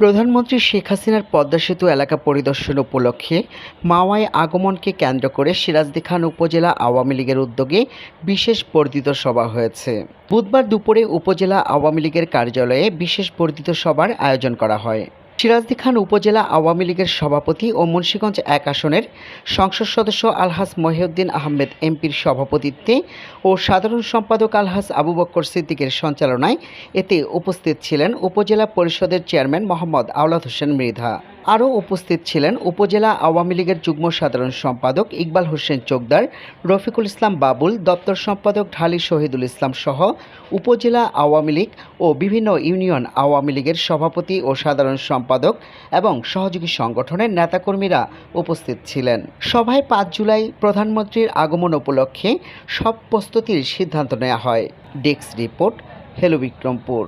প্রধানমন্ত্রী শেখ হাসিনার পদ্মা সেতু এলাকা পরিদর্শন উপলক্ষে মাওয়ায় আগমনকে কেন্দ্র করে সিরাজদি খান উপজেলা আওয়ামী লীগের উদ্যোগে বিশেষ বর্ধিত সভা হয়েছে। বুধবার দুপুরে উপজেলা আওয়ামী লীগের কার্যালয়ে বিশেষ বর্ধিত সভার আয়োজন করা হয়। সিরাজদি খান উপজেলা আওয়ামী লীগের সভাপতি ও মুন্সীগঞ্জ এক আসনের সংসদ সদস্য আলহাস মহিউদ্দিন আহমেদ এমপির সভাপতিত্বে ও সাধারণ সম্পাদক আলহাস আবু বক্কর সিদ্দিকের সঞ্চালনায় এতে উপস্থিত ছিলেন উপজেলা পরিষদের চেয়ারম্যান মোহাম্মদ আওলাদ হোসেন মৃধা। আরও উপস্থিত ছিলেন উপজেলা আওয়ামী লীগের যুগ্ম সাধারণ সম্পাদক ইকবাল হোসেন চোকদার, রফিকুল ইসলাম বাবুল, দপ্তর সম্পাদক ঢালি শহীদুল ইসলাম সহ উপজেলা আওয়ামী লীগ ও বিভিন্ন ইউনিয়ন আওয়ামী লীগের সভাপতি ও সাধারণ সম্পাদক এবং সহযোগী সংগঠনের নেতাকর্মীরা উপস্থিত ছিলেন। সভায় পাঁচ জুলাই প্রধানমন্ত্রীর আগমন উপলক্ষে সব প্রস্তুতির সিদ্ধান্ত নেওয়া হয়। Desk report hello Bikrampur